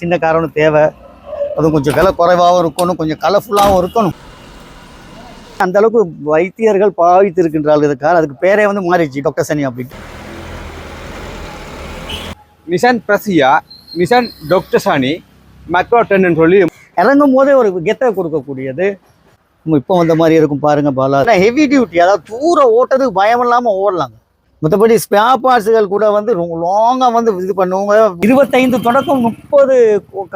சின்ன காரணம் தேவை. அதுவும் கொஞ்சம் விலை குறைவாகவும் இருக்கணும் கொஞ்சம் கலர்ஃபுல்லாகவும் இருக்கணும். அந்த அளவுக்கு வைத்தியர்கள் பாவித்து இருக்கின்றார்கள் இதுக்காக அதுக்கு பேரே வந்து மாறிடுச்சு டாக்டர் சனி அப்படின்ட்டு. நிஷான் பிரசியா நிஷான் டாக்டர் சாணி மெக்ரோட்டன் சொல்லி இறங்கும் போதே ஒரு கெத்தை கொடுக்கக்கூடியது. இப்போ வந்த மாதிரி இருக்கும் பாருங்க பாலா. ஹெவி டியூட்டி அதாவது தூரம் ஓட்டத்துக்கு பயம் இல்லாமல் ஓடலாங்க. மற்றபடி ஸ்பேர் பார்ட்ஸுகள் கூட வந்து லாங்காக வந்து இது பண்ணுவாங்க. இருபத்தைந்து தொடக்கம் முப்பது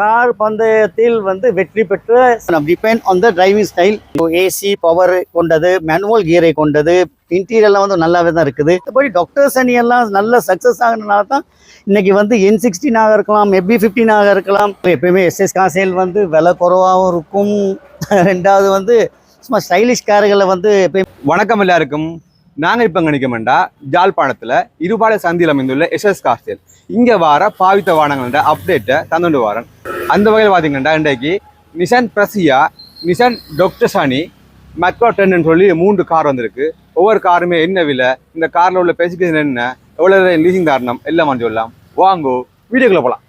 கார் பந்தயத்தில் வந்து வெற்றி பெற்ற depend on the driving style AC power கொண்டது மேனுவல் கியரை கொண்டது இன்டீரியர்லாம் வந்து நல்லாவே தான் இருக்குது. மற்றபடி டாக்டர்ஸ் அணி எல்லாம் நல்ல சக்ஸஸ் ஆகினால தான் இன்னைக்கு வந்து என் சிக்ஸ்டீனாக இருக்கலாம் எபி ஃபிஃப்டீனாக இருக்கலாம். எப்பயுமே எஸ்எஸ் காசேல் வந்து விலை குறைவாகவும் இருக்கும். ரெண்டாவது வந்து சும்மா ஸ்டைலிஷ் கார்களை வந்து எப்பயும் வணக்கம் எல்லாருக்கும். நாங்கள் இப்போ கணிக்கமெண்டா ஜாழ்ப்பாணத்தில் இருபாலை சந்தியில் அமைந்துள்ள எஸ்எஸ் காஸ்டல் இங்கே வார பாவித்த வாகனங்கள்ன்ற அப்டேட்டை தந்துண்டு வாரன். அந்த வகையில் பார்த்தீங்கன்னா இன்றைக்கு நிஷான் பிரசியா நிஷான் டாக்டர் மெக்ரோ டென்னு சொல்லி மூன்று கார் வந்திருக்கு. ஒவ்வொரு காருமே என்ன விலை இந்த காரில் உள்ள ஸ்பெசிஃபிகேஷன் என்ன எவ்வளோ லீசிங் தாரணம் எல்லாம் சொல்லலாம். வாங்கோ வீடியோக்குள்ளே போகலாம்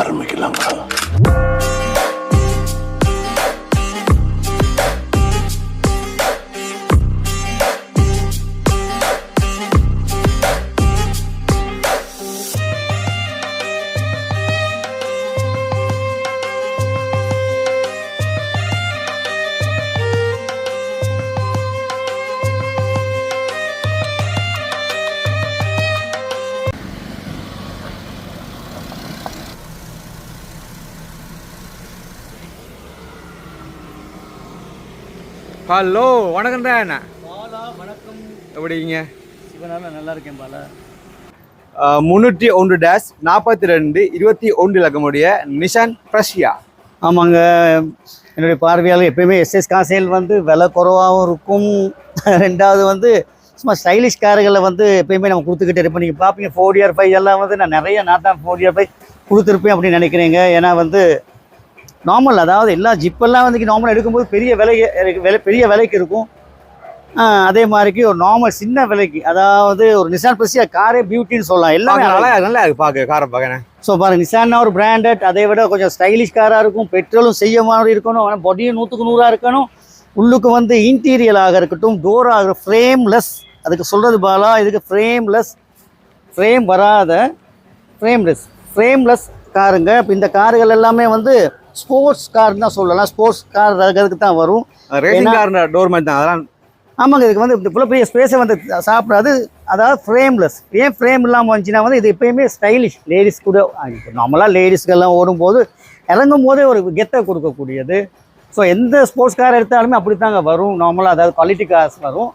ஆரம்பிக்கலாங்களா ஹலோ வணக்கம் தான். பாலா வணக்கம். எப்படிங்க நல்லா இருக்கேன் பாலா. முந்நூற்றி ஒன்று டேஷ் நாற்பத்தி ரெண்டு இருபத்தி ஒன்று இலக்கமுடைய நிஷான் பிரஷியா ஆமாங்க. என்னுடைய பார்வையாளர் எப்பயுமே எஸ்எஸ் காசேல் வந்து விலை குறைவாகவும் இருக்கும். ரெண்டாவது வந்து சும்மா ஸ்டைலிஷ் கார்களை வந்து எப்பயுமே நம்ம கொடுத்துக்கிட்டே இருப்போம். நீங்கள் பார்ப்பீங்க ஃபோர் இயர் ஃபைவ் எல்லாம் வந்து நான் நிறைய நான் தான் ஃபோர் இயர் ஃபைவ் கொடுத்துருப்பேன் அப்படின்னு நினைக்கிறேங்க. ஏன்னா வந்து நார்மல் அதாவது எல்லா ஜிப்பெல்லாம் வந்து நார்மல் எடுக்கும்போது பெரிய விலை விலை பெரிய விலைக்கு இருக்கும். அதே மாதிரிக்கு ஒரு நார்மல் சின்ன விலைக்கு அதாவது ஒரு நிசான் பிரசியா காரே பியூட்டின்னு சொல்லலாம். எல்லாமே நல்லா நல்லா இருக்கு பார்க்க காரை பார்க்க ஸோ பாருங்க நிசான்னா ஒரு பிராண்டட் அதை விட கொஞ்சம் ஸ்டைலிஷ் காராக இருக்கும். பெட்ரோலும் செய்ய மாதிரி இருக்கணும். ஆனால் பாடியும் நூற்றுக்கு நூறாக இருக்கணும். உள்ளுக்கு வந்து இன்டீரியலாக இருக்கட்டும் டோராக ஃப்ரேம்லெஸ் அதுக்கு சொல்கிறது பாலா இதுக்கு ஃப்ரேம்லெஸ் ஃப்ரேம் வராத ஃப்ரேம்லெஸ் ஃப்ரேம்லெஸ் காருங்க இப்போ இந்த கார்கள் எல்லாமே வந்து ஸ்போர்ட்ஸ் கார் தான் சொல்லலாம். ஸ்போர்ட்ஸ் கார் அதுக்கு தான் வரும். ரேசிங் கார் டோர் மாதிரி தான். அதெல்லாம் ஆமாங்க இதுக்கு வந்து இவ்வளோ பெரிய ஸ்பேஸை வந்து சாப்பிடாது அதாவது ஃப்ரேம்லெஸ் ஏன் ஃப்ரேம் இல்லாமல் வந்துச்சுன்னா வந்து இது எப்பயுமே ஸ்டைலிஷ் லேடிஸ் கூட நார்மலாக லேடிஸ்க்கெல்லாம் ஓடும்போது இறங்கும் போதே ஒரு கெத்தை கொடுக்கக்கூடியது. ஸோ எந்த ஸ்போர்ட்ஸ் கார் எடுத்தாலுமே அப்படி தாங்க வரும். நார்மலாக அதாவது குவாலிட்டி கார்ஸ் வரும்.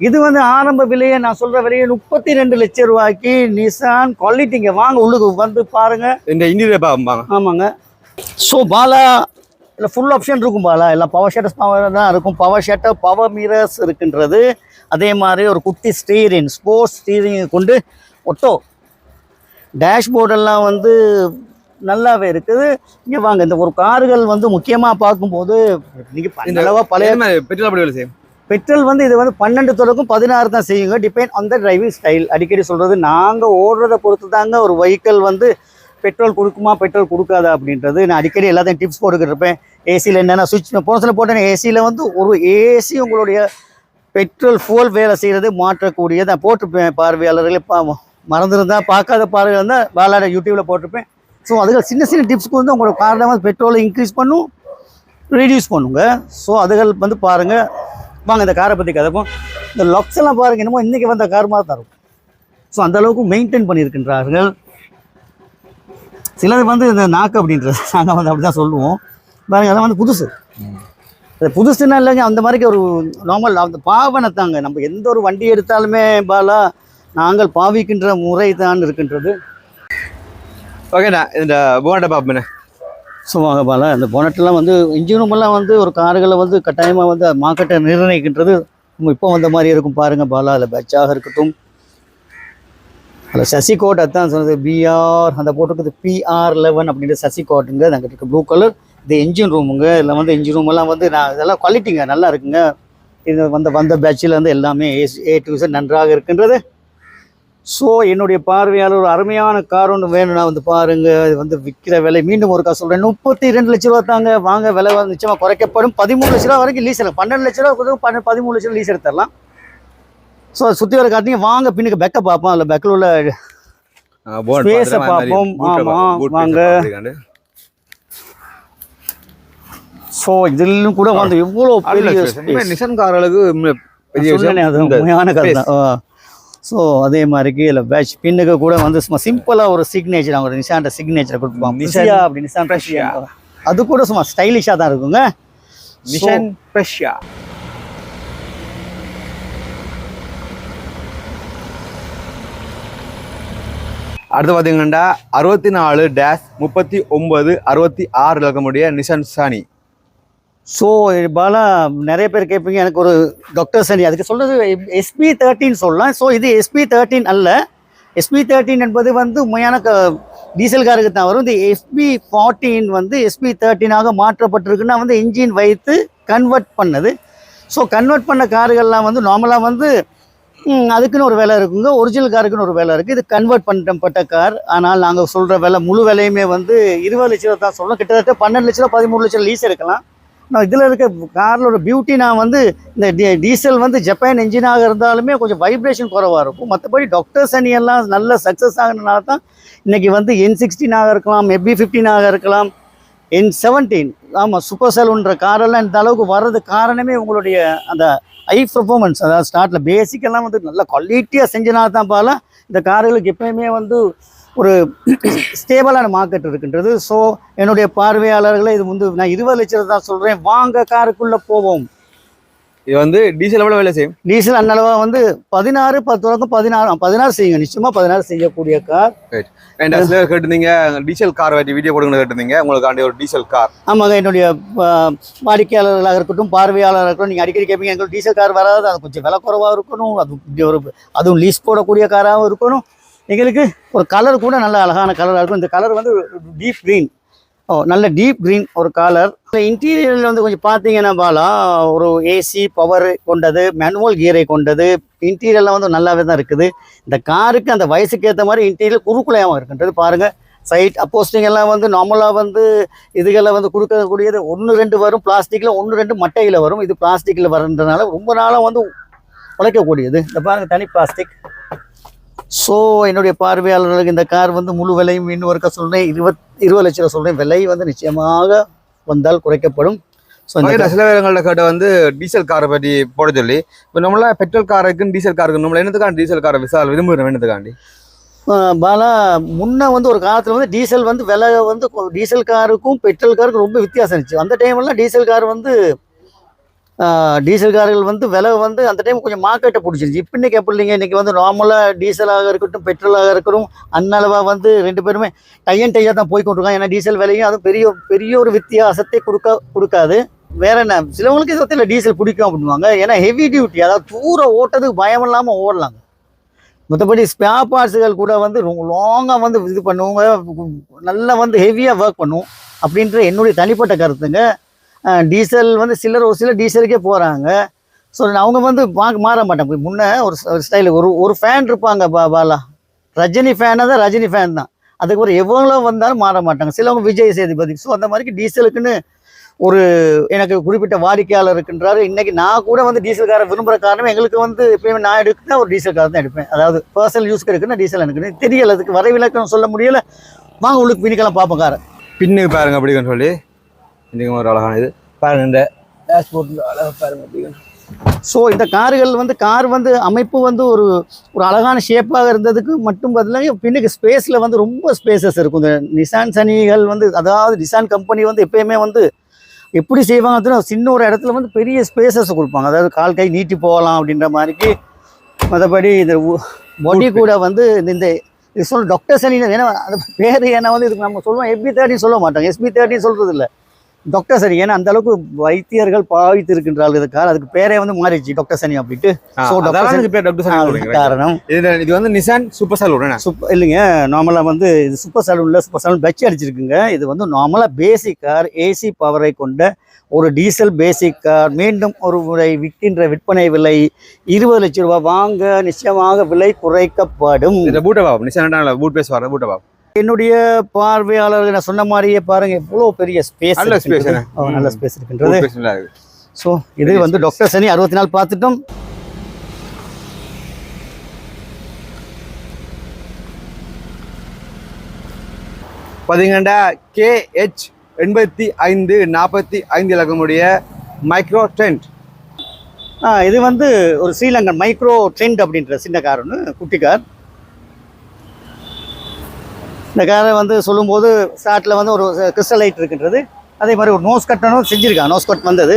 இது வந்து ஆரம்ப விலையை நான் சொல்கிற விலையை முப்பத்தி ரெண்டு லட்சம் ரூபாய்க்கு நிசான் குவாலிட்டிங்க வாங்க உள்ளுக்கு வந்து பாருங்கள் இந்த இன்டீரியர் ஆமாங்க. ஸோ பாலா இல்லை ஃபுல் ஆப்ஷன் இருக்கும் பாலா. எல்லாம் பவர் ஷட்டர்ஸ் பவர் தான் இருக்கும். பவர் ஷட்டர் பவர் மிரர்ஸ் இருக்கின்றது. அதே மாதிரி ஒரு குட்டி ஸ்டீரிங் ஸ்போர்ட்ஸ் ஸ்டீரிங் கொண்டு ஒட்டோ. டேஷ்போர்டெல்லாம் வந்து நல்லாவே இருக்குது. இங்கே வாங்க இந்த ஒரு கார்கள் வந்து முக்கியமாக பார்க்கும்போது நீங்கள் அளவாக பழைய பெட்ரோல் அப்படி செய்யும்? பெட்ரோல் வந்து இது வந்து பன்னெண்டு தொடக்கும் பதினாறு தான் செய்யுங்க. Depend on the driving style அடிக்கடி சொல்கிறது நாங்கள் ஓடுறத பொறுத்து தாங்க ஒரு வெஹிக்கிள் வந்து பெட்ரோல் கொடுக்குமா? பெட்ரோல் கொடுக்காதா அப்படின்றது நான் அடிக்கடி எல்லாத்தையும் டிப்ஸ் போட்டுக்கிட்டு இருப்பேன். ஏசியில் என்னென்ன சுவிட்ச் போனஸில் போட்டேன். ஏசியில் வந்து ஒரு ஏசி உங்களுடைய பெட்ரோல் ஃபுவல் வேலை செய்கிறது மாற்றக்கூடியது. நான் போட்டிருப்பேன் பார்வையாளர்களே. பா மறந்துருந்தால் பார்க்காத பார்வையாக இருந்தால் பாலாட யூடியூப்பில் போட்டிருப்பேன். ஸோ அதுக்கு சின்ன சின்ன டிப்ஸ்க்கு வந்து உங்களோட காரில் வந்து பெட்ரோலை இன்க்ரீஸ் பண்ணும் ரெடியூஸ் பண்ணுங்க. ஸோ அதுகள் வந்து பாருங்கள் வாங்க இந்த காரை பற்றி கதைப்போம் இந்த லொக்ஸ் எல்லாம் பாருங்கள் என்னமோ இன்றைக்கி வந்த கார் மாதிரி தரும் ஸோ அந்த அளவுக்கு மெயின்டைன் பண்ணியிருக்கின்றார்கள். சிலது வந்து இந்த நாக்கு அப்படின்றது. நாங்கள் வந்து அப்படி தான் சொல்லுவோம். பாருங்க அதெல்லாம் வந்து புதுசு. அது புதுசுன்னா இல்லைங்க அந்த மாதிரி ஒரு நார்மல் அந்த பாவனை தாங்க. நம்ம எந்த ஒரு வண்டி எடுத்தாலுமே பாலா நாங்கள் பாவிக்கின்ற முறை தான் இருக்கின்றது ஓகேண்ணா இந்த போனட்டை பார்ப்பேண்ணே ஸோ வாங்க பாலா இந்த போனட்டெல்லாம் வந்து இன்ஜின் ரூமெல்லாம் வந்து ஒரு கார்களை வந்து கட்டாயமாக வந்து மார்க்கெட்டை நிர்ணயிக்கின்றது இப்போ வந்த மாதிரி இருக்கும் பாருங்க பாலா. அதில் பச்சாக இருக்கட்டும். ஹலோ சசிகோட் அதான் சொன்னது பிஆர் அந்த போட்டிருக்குது பிஆர் லெவன் அப்படின்ற சசிகோட்டுங்க. அங்கே இருக்க. ப்ளூ கலர் இது என்ஜின் ரூமுங்க இதில் வந்து என்ஜின் ரூமெல்லாம் வந்து நான் இதெல்லாம் குவாலிட்டிங்க நல்லா இருக்குங்க. இது வந்த வந்த பேட்சில் வந்து எல்லாமே ஏ டு Z நன்றாக இருக்கின்றது. ஸோ என்னுடைய பார்வையாளர் ஒரு அருமையான கார் ஒன்று வேணும்னா வந்து பாருங்கள் இது வந்து விற்கிற விலை. மீண்டும் ஒரு காசு சொல்கிறேன் முப்பத்தி ரெண்டு லட்ச ரூபா தாங்க. வாங்க விலை நிச்சயமாக குறைக்கப்படும். பதிமூணு லட்ச ரூபா வரைக்கும் லீஸ் எடுக்கலாம். பன்னெண்டு லட்ச ரூபா பன்னெண்டு பதிமூணு லட்ச ரூபா லீஸ் எடுத்துடலாம். ஸோ சுற்றி வர காட்டிங்க வாங்க பின்னுக்கு பெக்கை பார்ப்போம். அதில் பெக்கில் உள்ள அ பார்ப்போம். ஆமா, வாங்க. ஸோ இதிலும் கூட வந்து எவ்வளோ பெரிய அது விஷயம் இந்த உண்மையான கதை. தான் ஸோ அதே மாதிரிக்கு இல்லை பேட்ச் பின்னுக்கு கூட வந்து சும்மா சிம்பிளாக ஒரு சிக்னேச்சர் அவங்க நிஷாண்ட சிக்னேச்சர் கொடுப்பாங்க. நிஷா அப்படி Prussia. அது கூட சும்மா ஸ்டைலிஷாக தான் இருக்குங்க. நிஷன் பிரஷ்யா அடுத்து பார்த்தீங்கன்னா அறுபத்தி நாலு டேஷ் முப்பத்தி ஒம்பது அறுபத்தி ஆறு இருக்கக்கூடிய நிஷான் சாணி. ஸோ பாலா நிறைய பேர் கேட்பீங்க எனக்கு ஒரு டாக்டர் சனி அதுக்கு சொல்கிறது எஸ்பி தேர்ட்டின்னு சொல்லலாம். ஸோ இது எஸ்பி தேர்ட்டின் அல்ல. எஸ்பி தேர்ட்டின் என்பது வந்து உண்மையான க டீசல் காருக்கு தான் வரும். இந்த எஸ்பி ஃபார்ட்டீன் வந்து எஸ்பி தேர்ட்டினாக மாற்றப்பட்டிருக்குன்னா வந்து இன்ஜின் வைத்து கன்வெர்ட் பண்ணது. ஸோ கன்வெர்ட் பண்ண காருகள்லாம் வந்து நார்மலாக வந்து அதுக்குன்னு ஒரு விலை இருக்குங்க. ஒரிஜினல் காருக்குன்னு ஒரு விலை இருக்குது இது கன்வெர்ட் பண்ணப்பட்ட கார். ஆனால் நாங்கள் சொல்கிற விலை முழு விலையுமே வந்து இருபது லட்ச ரூபா தான் சொல்லணும் கிட்டத்தட்ட பன்னெண்டு லட்ச ரூபா பதிமூணு லட்சம் லீஸ் எடுக்கலாம். நான் இதில் இருக்க காரில் ஒரு பியூட்டி நான் வந்து இந்த டீசல் வந்து ஜப்பான் என்ஜினாக இருந்தாலுமே கொஞ்சம் வைப்ரேஷன் குறைவாக இருக்கும். மற்றபடி டாக்டர்ஸ் அணி எல்லாம் நல்ல சக்ஸஸ் ஆகினால தான் இன்றைக்கி வந்து என் சிக்ஸ்டீனாக இருக்கலாம் எபி ஃபிஃப்டீனாக இருக்கலாம் என் செவன்டீன் ஆமாம் சூப்பர் செல்ன்ற காரெல்லாம் இந்த அளவுக்கு வர்றது காரணமே உங்களுடைய அந்த ஹை பர்ஃபார்மன்ஸ் அதாவது ஸ்டார்ட்டில் பேசிக்கெல்லாம் வந்து நல்ல குவாலிட்டியாக செஞ்சனால தான் பால இந்த கார்களுக்கு எப்பயுமே வந்து ஒரு ஸ்டேபிளான மார்க்கெட் இருக்கின்றது. ஸோ என்னுடைய பார்வையாளர்களை இது வந்து நான் இருபது லட்சம் தான் சொல்கிறேன் வாங்க காருக்குள்ளே போவோம். இது வந்து டீசல் எவ்வளவு வேலை செய்யும்? டீசல் அன்னளவா வந்து பதினாறு பத்து வரைக்கும் பதினாறு பதினாறு செய்யுங்க. நிச்சயமாக பதினாறு செய்யக்கூடிய கார் கேட்டிருந்தீங்க டீசல் கார் பற்றி வீடியோ போடுங்கன்னு கேட்டிருந்தீங்க. உங்களுக்காண்டி ஒரு டீசல் கார் ஆமாங்க என்னுடைய வாடிக்கையாளர்களாக இருக்கட்டும் பார்வையாளராக இருக்கட்டும் நீங்கள் அடிக்கடி கேட்பீங்க எங்களுக்கு டீசல் கார் வராது. அது கொஞ்சம் விலை குறைவாக இருக்கணும். அது ஒரு அதுவும் லீஸ் போடக்கூடிய காராகவும் இருக்கணும். எங்களுக்கு ஒரு கலர் கூட நல்ல அழகான கலராக இருக்கும். இந்த கலர் வந்து டீப் க்ரீன் ஓ நல்ல டீப் க்ரீன் ஒரு கலர் இன்டீரியரில் வந்து கொஞ்சம் பார்த்தீங்கன்னா பாலா ஒரு ஏசி பவர் கொண்டது மேனுவல் கியரை கொண்டது இன்டீரியர்லாம் வந்து நல்லாவே தான் இருக்குது. இந்த காருக்கு அந்த வயசுக்கு ஏற்ற மாதிரி இன்டீரியர் குறுக்குலையாகவும் இருக்குன்றது பாருங்கள் சைட் அப்போஸ்டிங் எல்லாம் வந்து நார்மலாக வந்து இதுகளை வந்து கொடுக்கக்கூடியது ஒன்று ரெண்டு வரும் பிளாஸ்டிக்கில் ஒன்று ரெண்டு மட்டையில் வரும். இது பிளாஸ்டிக்கில் வரன்றதுனால ரொம்ப நாளாக வந்து உழைக்கக்கூடியது. இந்த பாருங்கள் தனி பிளாஸ்டிக் ஸோ என்னுடைய பார்வையாளர்களுக்கு இந்த கார் வந்து முழு விலையும் இன்னும் ஒருக்க சொல்கிறேன் இருபத் இருபது லட்ச ரூபா சொல்கிறேன் விலை வந்து நிச்சயமாக வந்தால் குறைக்கப்படும். ஸோ இந்த சில பேருங்கள்ட்ட கேட்ட வந்து டீசல் காரை பற்றி போட சொல்லி இப்போ நம்மள பெட்ரோல் காருக்கும் டீசல் காருக்கு நம்மள என்னத்துக்காண்டி டீசல் காரை விசால் விரும்புகிறோம் என்னத்துக்காண்டி? பாலா முன்ன வந்து ஒரு காலத்தில் வந்து டீசல் வந்து விலை வந்து டீசல் காருக்கும் பெட்ரோல் காருக்கும் ரொம்ப வித்தியாசம் இருந்துச்சு. அந்த டைம்லாம் டீசல் கார் வந்து டீசல் கார்கள் வந்து விலை வந்து அந்த டைம் கொஞ்சம் மார்க்கெட்டை பிடிச்சிருச்சு. இப்போ இன்னைக்கு எப்படி இல்லைங்க. இன்றைக்கி வந்து நார்மலாக டீசலாக இருக்கட்டும் பெட்ரோலாக இருக்கட்டும் அன்னளவாக வந்து ரெண்டு பேருமே டையன் டையாக தான் போய் கொண்டிருக்காங்க ஏன்னா டீசல் விலையும் அது பெரிய பெரிய ஒரு வித்தியாசத்தை கொடுக்க கொடுக்காது. வேற என்ன? சிலவங்களுக்கு இது இல்லை டீசல் பிடிக்கும் அப்படின்வாங்க ஏன்னா ஹெவி டியூட்டி அதாவது தூர ஓட்டத்துக்கு பயம் இல்லாமல் ஓடலாங்க. மற்றபடி ஸ்பேர் பார்ட்ஸுகள் கூட வந்து லாங்காக வந்து இது பண்ணுவோங்க. நல்லா வந்து ஹெவியாக ஒர்க் பண்ணும் அப்படின்ற என்னுடைய தனிப்பட்ட கருத்துங்க. டீசல் வந்து சிலர் ஒரு சிலர் டீசலுக்கே போகிறாங்க ஸோ அவங்க வந்து வாங்க மாற மாட்டாங்க முன்னே ஒரு ஸ்டைலு ஒரு ஒரு ஃபேன் இருப்பாங்க பா பாலா. ரஜினி ஃபேனாக தான் ரஜினி ஃபேன் தான். அதுக்கு ஒரு எவ்வளோ வந்தாலும் மாற மாட்டாங்க. சிலவங்க விஜய் சேதுபதி. ஸோ அந்த மாதிரி டீசலுக்குன்னு ஒரு எனக்கு குறிப்பிட்ட வாடிக்கையாளர் இருக்கின்றாரு. இன்றைக்கி நான் கூட வந்து டீசல் காரை விரும்புகிற காரணம் எங்களுக்கு வந்து எப்பயுமே நான் எடுக்குன்னா ஒரு டீசல் கார் தான் எடுப்பேன். அதாவது பர்சனல் யூஸ்க்கு இருக்குன்னா டீசல் எனக்கு தெரியல அதுக்கு வரைவிலக்கம் சொல்ல முடியல. வாங்க உங்களுக்கு பின்னிக்கலாம் பார்ப்போம் காரை. பின்னுக்கு பாருங்க அப்படின்னு சொல்லி. இதுக்கு ஒரு அழகான இது. பாருங்க இந்த டேஷ்போர்ட் அழகா பாருங்க அப்படின்னு ஸோ இந்த கார்கள் வந்து கார் வந்து அமைப்பு வந்து ஒரு ஒரு அழகான ஷேப்பாக இருந்ததுக்கு மட்டும் பதிலாக பின்னுக்கு ஸ்பேஸில் வந்து ரொம்ப ஸ்பேசஸ் இருக்கும். இந்த நிசான் சனிகள் வந்து அதாவது நிசான் கம்பெனி வந்து எப்பயுமே வந்து எப்படி செய்வாங்க தெரியுமா? சின்ன ஒரு இடத்துல வந்து பெரிய ஸ்பேசஸ் கொடுப்பாங்க. அதாவது கால் கை நீட்டி போகலாம் அப்படின்ற மாதிரிக்கு மற்றபடி இந்த பொடி கூட வந்து இந்த- இது சொல் டாக்டர் சனி ஏன்னா அது பேர் ஏன்னா வந்து இதுக்கு நம்ம சொல்லுவோம். எஸ்பி தேர்ட்டின்னு சொல்ல மாட்டோம் எஸ்பி தேர்ட்டின்னு சொல்கிறது இல்லை டாக்டர் சனி ஏன்னா அந்த அளவுக்கு வைத்தியர்கள் பாவித்து இருக்கின்றார்கள் அதுக்கு பேரே வந்து மாறிடுச்சு டாக்டர் சனி அப்படின்ட்டு. இதுக்கு பேர் டாக்டர் சனி. காரணம். இது வந்து நிசான் சூப்பர் சலூன் சூப்பர் இல்லைங்க நார்மலாக வந்து இது சூப்பர் சலூனில் சூப்பர் சலூன் பட்ஜ் அடிச்சிருக்குங்க. இது வந்து நார்மலாக பேசிக் கார் ஏசி பவரை கொண்ட ஒரு டீசல் பேசிக் கார் மீண்டும் ஒரு முறை விற்கின்ற விற்பனை விலை இருபது லட்சம் ரூபாய். வாங்க நிச்சயமாக விலை குறைக்கப்படும். இந்த பூட்ட பாப் நிசான் பூட் பேஸ் வர பூட்ட பாப். என்னுடைய பார்வையாளர்கள் நான் சொன்ன மாதிரியே பாருங்க எவ்வளோ பெரிய ஸ்பேஸ் நல்ல என்ன? நல்ல ஸ்பேஸ் இருக்கின்றது. ஸோ இது வந்து டாக்டர் சனி அறுபத்தி நாலு பார்த்துட்டோம். பார்த்தீங்கன்னா கேஹெச் எண்பத்தி ஐந்து நாற்பத்தி ஐந்து இலக்கமுடைய மைக்ரோ டென்ட் இது வந்து ஒரு ஸ்ரீலங்கன் மைக்ரோ ட்ரெண்ட் அப்படின்ற சின்ன கார் ஒன்று குட்டி கார் இந்த காரை வந்து சொல்லும்போது ஸ்டார்ட்டில் வந்து ஒரு கிறிஸ்டல் லைட் இருக்கின்றது. அதே மாதிரி ஒரு நோஸ் கட்டணும் செஞ்சுருக்காங்க நோஸ் கட் வந்தது.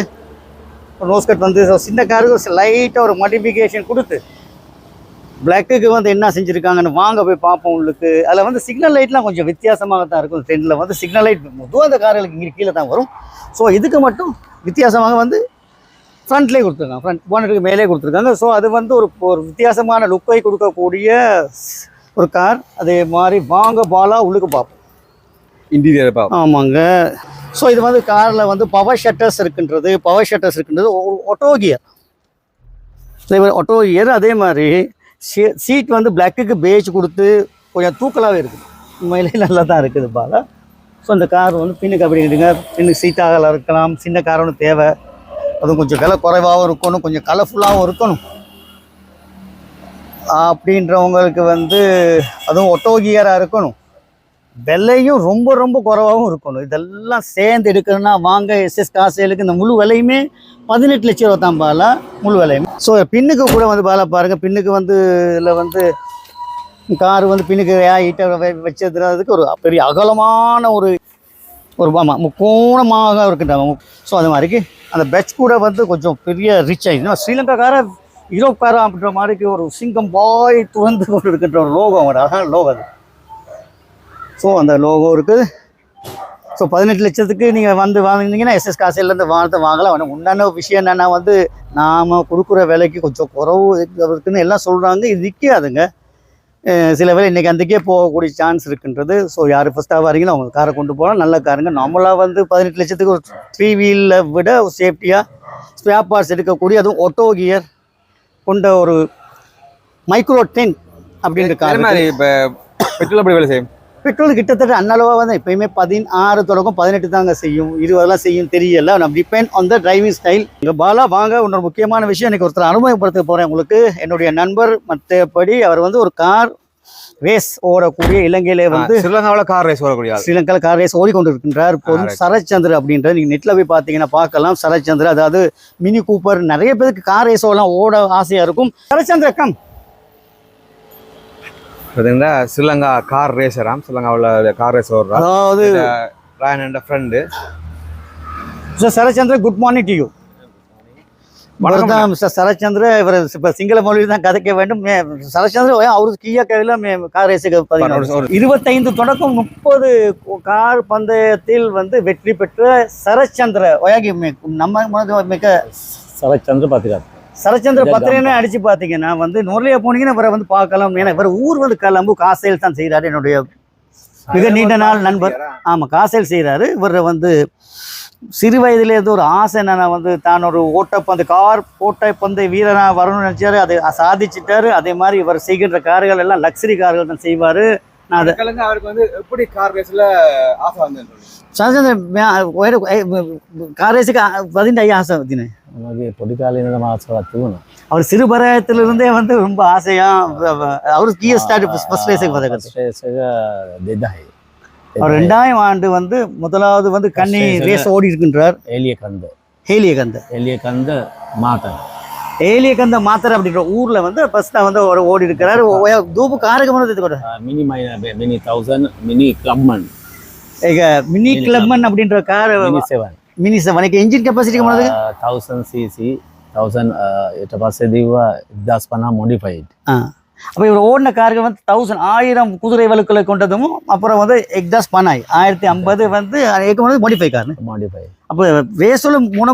ஒரு நோஸ் கட் வந்து சின்ன காருக்கு ஒரு லைட்டாக ஒரு மாடிஃபிகேஷன் கொடுத்து பிளாக்குக்கு வந்து என்ன செஞ்சுருக்காங்கன்னு வாங்க போய் பார்ப்போம் உங்களுக்கு அதில் வந்து சிக்னல் லைட்லாம் கொஞ்சம் வித்தியாசமாக தான் இருக்கும். ட்ரெண்டில் வந்து சிக்னல் லைட் பொதுவாக அந்த கார்களுக்கு இங்கே கீழே தான் வரும். ஸோ இதுக்கு மட்டும் வித்தியாசமாக வந்து ஃப்ரண்ட்லேயே கொடுத்துருக்காங்க. ஃப்ரண்ட் போனட்டுக்கு மேலே கொடுத்துருக்காங்க. ஸோ அது வந்து ஒரு ஒரு வித்தியாசமான லுக்கை கொடுக்கக்கூடிய ஒரு கார் அதே மாதிரி வாங்க பாலா உள்ளுக்கு பார்ப்போம் இன்டீரியர் பாப். ஆமாங்க. ஸோ இது வந்து காரில் வந்து பவர் ஷட்டர்ஸ் இருக்கின்றது பவர் ஷட்டர்ஸ் இருக்கின்றது ஒட்டோ கியர் ஸோ இவர் ஒட்டோ கியர் அதே மாதிரி சீட் வந்து பிளாக்குக்கு பேஜ் கொடுத்து கொஞ்சம் தூக்கலாகவே இருக்குது. உண்மையிலே நல்லா தான் இருக்குது பாலா. ஸோ இந்த கார் வந்து பின்னுக்கு அப்படி இருக்குங்க. பின்னுக்கு சீட்டாக இருக்கலாம். சின்ன கார் ஒன்று தேவை. அதுவும் கொஞ்சம் விலை குறைவாகவும் இருக்கணும். கொஞ்சம் கலர்ஃபுல்லாகவும் இருக்கணும். அப்படின்றவங்களுக்கு வந்து அதுவும் ஒட்டோ கியராக இருக்கணும். விலையும் ரொம்ப ரொம்ப குறைவாகவும் இருக்கணும். இதெல்லாம் சேர்ந்து எடுக்கணும்னா வாங்க எஸ்எஸ் காசேலுக்கு இந்த முழு விலையுமே பதினெட்டு லட்சம் ரூபா தான் பாலா முழு விலையுமே. ஸோ பின்னுக்கு கூட வந்து பாலா பாருங்கள் பின்னுக்கு வந்து இதில் வந்து கார் வந்து பின்னுக்கு ஹைட்டாக வச்சதுக்கு ஒரு பெரிய அகலமான ஒரு ஒரு முக்கோணமாக இருக்கின்றாங்க ஸோ அது மாதிரிக்கு அந்த பெட்ச் கூட வந்து கொஞ்சம் பெரிய ரிச் ஆகிடுச்சு ஸ்ரீலங்காக்கார யூரோப்கார அப்படின்ற மாதிரிக்கு ஒரு சிங்கம் பாய் துவந்து கொண்டு இருக்கின்ற ஒரு லோகம் அவங்களோட அழகான லோகம் அது. ஸோ அந்த லோகோ இருக்குது. ஸோ பதினெட்டு லட்சத்துக்கு நீங்கள் வந்து வாங்கினீங்கன்னா எஸ்எஸ் காசிலேருந்து வானத்தை வாங்கலாம். ஆனால் உண்டான விஷயம் என்னென்னா வந்து நாம் கொடுக்குற விலைக்கு கொஞ்சம் குறவு இருக்குன்னு எல்லாம் சொல்கிறாங்க இது நிற்காதுங்க சில வேலை இன்றைக்கி அந்தக்கே போகக்கூடிய சான்ஸ் இருக்குன்றது. ஸோ யார் ஃபஸ்ட்டாக வரீங்களோ அவங்க காரை கொண்டு போகலாம். நல்ல காருங்க. நம்மளாக வந்து பதினெட்டு லட்சத்துக்கு ஒரு த்ரீ வீலில் விட சேஃப்டியாக ஸ்பேர் பார்ட்ஸ் எடுக்கக்கூடிய அதுவும் ஒட்டோ கியர் கொண்ட ஒரு மைக்ரோ டென் அப்படின்ற கார் இப்போ பெட்ரோல் எப்படி வேலை செய்யும்? பெட்ரோல் கிட்டத்தட்ட அன்னளவாக வந்து எப்பயுமே பதினாறு தொடக்கம் பதினெட்டு தாங்க செய்யும் இருபதெல்லாம் செய்யும் தெரியல. நம்ம depend on the driving style இங்கே பாலா வாங்க இன்னொரு முக்கியமான விஷயம். எனக்கு ஒருத்தர் அனுபவப்படுத்த போகிறேன் உங்களுக்கு. என்னுடைய நண்பர் மற்றபடி அவர் வந்து ஒரு கார் ரேஸ் ஓடக்கூடிய இலங்கையிலே வந்து ஸ்ரீலங்காவில் கார் ரேஸ் வரக்கூடிய ஆள். ஸ்ரீலங்காவில் கார் ரேஸ் ஓடிக்கொண்டிருக்கின்றார் இப்போ வந்து right. சரத்சந்திர அப்படின்ற நீங்கள் நெட்டில் போய் பார்த்தீங்கன்னா பார்க்கலாம். சரத்சந்திர அதாவது மினி கூப்பர் நிறைய பேருக்கு கார் ரேஸோலாம் ஓட ஆசையாக இருக்கும். சரத்சந்திர கம் பார்த்தீங்கன்னா ஸ்ரீலங்கா கார் ரேசராம் ஸ்ரீலங்காவில் கார் ரேஸ் ஓடுறா அதாவது Rayan friend mister Sarathchandra good morning to you வணக்கம் தான் மிஸ்டர் சரத்சந்திர. இவர் இப்போ சிங்கள மொழி தான் கதைக்க வேண்டும். மே- சரத்சந்திர அவருக்கு கீழே கையில் மே கார் ரேஸுக்கு இருபத்தைந்து தொடக்கம் முப்பது கார் பந்தயத்தில் வந்து வெற்றி பெற்ற சரத்சந்திர. ஒயாகி மே- நம்ம மிக சரத்சந்திர பாத்துக்காரு சரச்சந்திர பத்திரன்னு அடிச்சு பார்த்தீங்கன்னா வந்து நுரலியா போனீங்கன்னா இவரை வந்து பார்க்கலாம். ஏன்னா இவர் ஊர் வந்து கலம்பு காசையில் தான் செய்கிறாரு என்னுடைய மிக நீண்ட நாள் நண்பர். ஆமாம் காசையில் செய்கிறாரு இவரை வந்து சிறு வயதுலேருந்து ஒரு ஆசை என்னென்னா வந்து தான் ஒரு ஓட்டப்பந்து கார் ஓட்டப்பந்து வீரனாக வரணும்னு நினைச்சாரு. அதை சாதிச்சிட்டாரு. அதே மாதிரி இவர் செய்கின்ற கார்கள் எல்லாம் லக்ஸரி கார்கள் தான் செய்வார். நான் அது அவருக்கு வந்து எப்படி கார் ஆசை வந்தேன் கார் ரேஸுக்கு ஐயா ஆசை பற்றினே பொடிக்காலையினோட ஆசை அவர் சிறுபராயத்திலிருந்தே வந்து ரொம்ப ஆசையாக அவர் கியர் ஸ்டார்ட் ஃபஸ்ட் ரேஸுக்கு அவர் ரெண்டாயிரம் ஆண்டு வந்து முதலாவது வந்து கன்னி First race ரேஸ் ஓடி இருக்கின்றார் එළිය කන්ද. ஹேலியகந்த එළිය කන්ද මාතන්. ஹேலியகந்த மாத்தர் அப்படின்ற ஊர்ல வந்து ஃபர்ஸ்ட் வந்து ஒரு ஓடி இருக்கிறாரு ஒ- தூபு காருக்கு வந்து கூட මිනි මයි මිනි 1000 මිනි ක්ලබ්මන් ಈಗ ಮಿನಿ ಕ್ಲಬ್ಮನ್ அப்படின்ற கார் මිනි 7. மினி செவனுக்கு என்ஜின் கெப்பாசிட்டி போனது 1000 cc 1000 ඊට පස්සේ දීවා 1050 මොඩිෆයිඩ්. அப்போ இவர் ஓடின கார்கள் வந்து தௌசண்ட் ஆயிரம் குதிரை வலுக்களை கொண்டதும் அப்புறம் வந்து எக்ஸாஸ்ட் பனாய் ஆயிரத்தி ஐம்பது வந்து ஏக்கம் வந்து மாடிஃபை கார் மாடிஃபை அப்போ ரேஸும் மூணு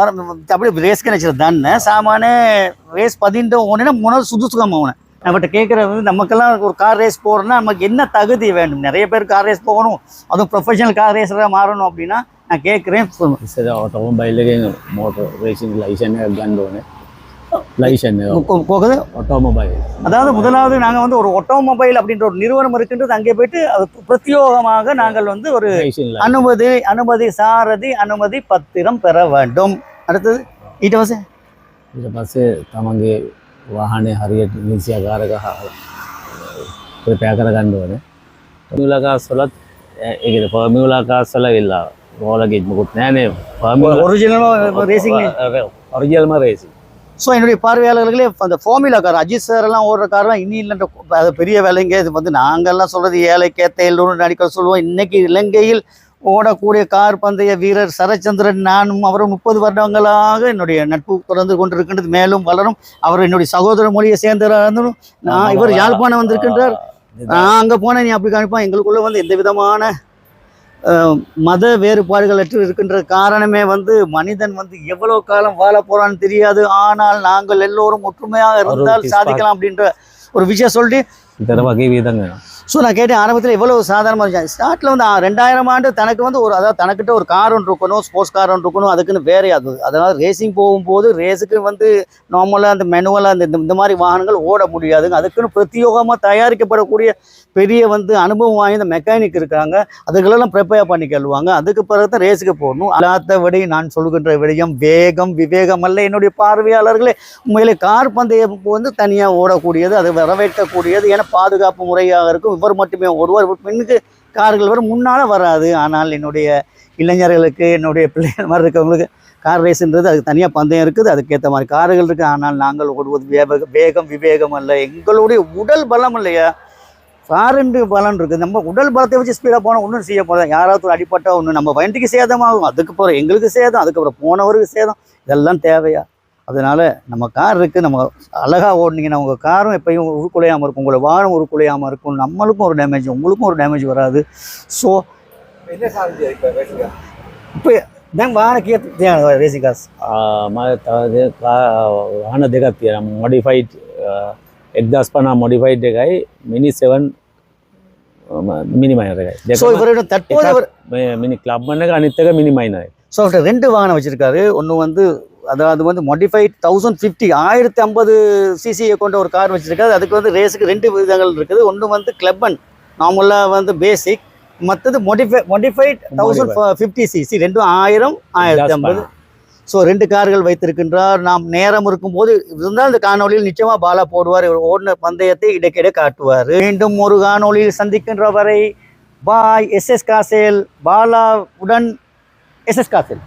வர அப்படியே ரேஸ்க்கு நினச்சது தானே. சாமான ரேஸ் பதின்ட்டு ஒன்றுனா மூணு சுது சுகம் ஆகணும் நம்மகிட்ட கேட்குறது வந்து நமக்கெல்லாம் ஒரு கார் ரேஸ் போகிறோன்னா நமக்கு என்ன தகுதி வேண்டும் நிறைய பேர் கார் ரேஸ் போகணும். அதுவும் ப்ரொஃபஷனல் கார் ரேஸராக மாறணும் அப்படின்னா நான் கேட்குறேன் automobile motor racing licence கண்டோன்னு licence එකක් ගන්න ඕනේ. ලයිසන් එක போகுது ඔටෝමොබයිල්. அதாவது முதலாவது நாங்கள் வந்து ஒரு ஆட்டோமொபைல் அப்படின்ற ஒரு நிறுவனம் இருக்கின்றது அங்கே போயிட்டு அது பிரத்யோகமாக நாங்கள் வந்து ஒரு රේසින් அனுமதி அனுமதி சாரதி அனுமதி பத்திரம் பெற வேண்டும் அடுத்தது ඊට පස්සේ ඊට පස්සේ තමන්ගේ වාහනය හරියට නිසියාකාරක ප්‍රපෑ කර ගන්න ඕනේ. මිලකාස්වලත් ඒකද පර්මිලාකාස්වල වෙල්ලා රෝලගෙත් මුකුත් නෑනේ ஒரிஜினலாக ரேசிங் ඔරිජල්ම රේසි ஸோ என்னுடைய பார்வையாளர்களே அந்த ஃபார்முலா கார் அஜித் சார் எல்லாம் ஓடுற கார்லாம் இனி இல்லைன்ற பெரிய வேலைங்க. இது வந்து நாங்கள்லாம் சொல்றது ஏழைக்கே தேலூர் அடிக்கடி சொல்லுவோம். இன்னைக்கு இலங்கையில் ஓடக்கூடிய கார் பந்தய வீரர் சரச்சந்திரன் நானும் அவரும் முப்பது வருடங்களாக என்னுடைய நட்பு தொடர்ந்து கொண்டிருக்கின்றது. மேலும் வளரும். அவர் என்னுடைய சகோதர மொழியை சேர்ந்தவராக நான் இவர் யாழ்ப்பாணம் வந்திருக்கின்றார். நான் அங்கே போனேன். நீ அப்படி காணிப்பான் எங்களுக்குள்ள வந்து எந்த விதமான மத வேறுபாடுகள் அற்று இருக்கின்ற காரணமே வந்து மனிதன் வந்து எவ்வளவு காலம் வாழ போகிறான்னு தெரியாது. ஆனால் நாங்கள் எல்லோரும் ஒற்றுமையாக இருந்தால் சாதிக்கலாம் அப்படின்ற ஒரு விஷயம் சொல்லிட்டு இந்த வகை வீதங்க ஸோ நான் கேட்டேன் ஆரம்பத்தில் எவ்வளோ சாதாரணமாக இருந்துச்சு? ஸ்டார்ட்டில் வந்து ரெண்டாயிரம் ஆண்டு தனக்கு வந்து ஒரு அதாவது தனக்கிட்ட ஒரு கார் ஒன்று இருக்கணும் ஸ்போர்ட்ஸ் கார் ஒன்று இருக்கணும் அதுக்குன்னு வேறே அது அதனால் ரேசிங் போகும்போது ரேஸுக்கு வந்து நார்மலாக அந்த மெனுவலாக அந்த இந்த- இந்த மாதிரி வாகனங்கள் ஓட முடியாதுங்க. அதுக்குன்னு பிரத்யோகமாக தயாரிக்கப்படக்கூடிய பெரிய வந்து அனுபவம் வாய்ந்த மெக்கானிக் இருக்காங்க. அதுகளெல்லாம் ப்ரிப்பேர் பண்ணி கழுவாங்க அதுக்கு பிறகு தான் ரேஸுக்கு போகணும். அல்லாதபடி நான் சொல்கின்ற விடயம் வேகம் விவேகம் அல்ல என்னுடைய பார்வையாளர்களே. உண்மையிலே கார் பந்தயம் வந்து தனியாக ஓடக்கூடியது அது வரவேற்கக்கூடியது ஏன்னா பாதுகாப்பு முறையாக இருக்கும். இவர் மட்டுமே ஒருவர் பெண்ணுக்கு கார்கள் வரும் முன்னால் வராது. ஆனால் என்னுடைய இளைஞர்களுக்கு என்னுடைய பிள்ளைகள் மாதிரி இருக்கவங்களுக்கு கார் ரேஸுன்றது அதுக்கு தனியாக பந்தயம் இருக்குது அதுக்கேற்ற மாதிரி கார்கள் இருக்குது ஆனால் நாங்கள் ஓடுவது வேக வேகம் விவேகம் அல்ல. எங்களுடைய உடல் பலம் இல்லையா? காரண்டு பலம் இருக்குது. நம்ம உடல் பலத்தை வச்சு ஸ்பீடாக போனால் ஒன்றும் செய்ய போகிறோம் யாராவது ஒரு ஒன்று நம்ம வண்டிக்கு சேதமாகும். அதுக்கு போகிற எங்களுக்கு சேதம் அதுக்கப்புறம் போனவருக்கு சேதம். இதெல்லாம் தேவையா? அதனால் நம்ம கார் இருக்குது நம்ம அழகாக ஓடுனீங்கன்னா உங்கள் காரும் எப்பயும் உருக்குலையாமல் இருக்கும் உங்களை வாரம் உருக்குலையாமல் இருக்கும் நம்மளுக்கும் ஒரு டேமேஜ் உங்களுக்கும் ஒரு டேமேஜ் வராது ஸோ என்ன சார்ஜ் இப்போ பேசுங்க இப்போ දැන් වාහන කිය තියෙනවා රේසින් කාස් මම තවද වාහන දෙකක් තියෙන මොඩිෆයිට් එක්දස් පනා මොඩිෆයිට් එකයි මිනි සෙවන් මිනිමයින එකයි ஸோ இவரோட தற்போது அவர் මිනි කලබ්බන්න එක අනිත්තක මිනිමයිනයි ஸோ அவர்கிட்ட ரெண்டு வாகனம் வச்சிருக்காரு ஒன்று வந்து அதாவது வந்து மோடிஃபைட் தௌசண்ட் ஃபிஃப்டி ஆயிரத்தி ஐம்பது சிசியை கொண்ட ஒரு கார் வச்சிருக்காரு. அதுக்கு வந்து ரேஸுக்கு ரெண்டு விதங்கள் இருக்குது. ஒன்று வந்து கிளப்பன் நார்மலாக வந்து பேசிக் மற்றது modify modified thousand fifty CC ரெண்டும் ஆயிரம் ஆயிரத்தி ஐம்பது. ஸோ ரெண்டு கார்கள் வைத்திருக்கின்றார். நாம் நேரம் இருக்கும்போது இருந்தால் இந்த காணொளியில் நிச்சயமா பாலா போடுவார். ஓடின பந்தயத்தை இடைக்கிட காட்டுவார். மீண்டும் ஒரு காணொளியில் சந்திக்கின்ற வரை பாய் எஸ் எஸ் காசேல் பாலாவுடன் எஸ் எஸ் காசேல்.